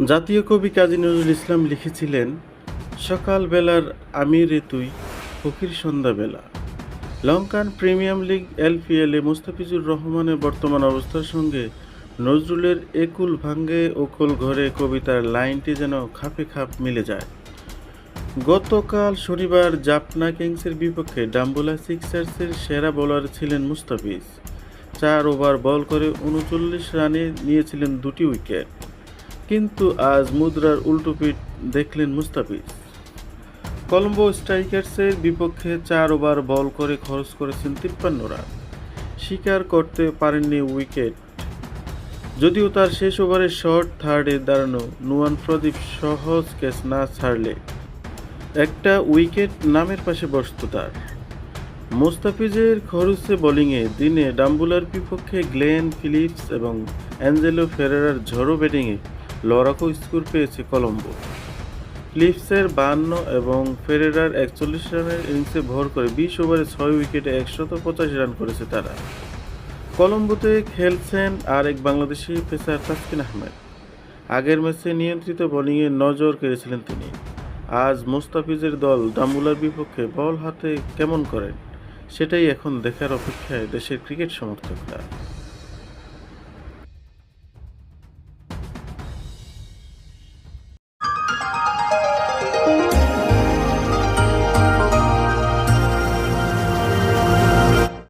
জাতীয় কবি কাজী নজরুল ইসলাম লিখেছিলেন সকালবেলার আমিরে তুই, ফকির সন্ধ্যাবেলা লঙ্কান প্রিমিয়াম লিগ এলপিএলে মুস্তাফিজুর রহমানের বর্তমান অবস্থার সঙ্গে নজরুলের একুল ভাঙ্গে ওকুল ঘরে কবিতার লাইনটি যেন খাপে খাপ মিলে যায়। গতকাল শনিবার জাপনা কিংসের বিপক্ষে ডাম্বুলা সিক্সার্সের সেরা বোলার ছিলেন মুস্তাফিজ। চার ওভার বল করে উনচল্লিশ রানে নিয়েছিলেন দুটি উইকেট। কিন্তু আজ মুদ্রার উল্টোপিঠ দেখলেন মুস্তাফিজ। কলম্বো স্ট্রাইকার্সের বিপক্ষে চার ওভার বল করে খরচ করেছেন তিপ্পান্ন রান স্বীকার করতে পারেননি উইকেট। যদিও তার শেষ ওভারে শর্ট থার্ডে দাঁড়ানো নুয়ান প্রদীপ সহজ ক্যাচ না ছাড়লে একটা উইকেট নামের পাশে বসত তার। মোস্তাফিজের খরচে বোলিংয়ে দিনে ডাম্বুলার বিপক্ষে গ্লেন ফিলিপস এবং অ্যাঞ্জেলো ফেরারার ঝড়ো ব্যাটিংয়ে লড়াকু স্কোর পেয়েছে কলম্বো। ফিলিপসের বান্ন এবং ফেরেরার একচল্লিশ রানের ইনিংসে ভর করে বিশ ওভারে ছয় উইকেটে একশত পঁচাশি রান করেছে তারা। কলম্বোতে খেলছেন আর এক বাংলাদেশি পেসার তাসকিন আহমেদ। আগের ম্যাচে নিয়ন্ত্রিত বোলিংয়ে নজর কেড়েছিলেন তিনি। আজ মোস্তাফিজের দল ডাম্বুলার বিপক্ষে বল হাতে কেমন করেন, সেটাই এখন দেখার অপেক্ষায় দেশের ক্রিকেট সমর্থকরা।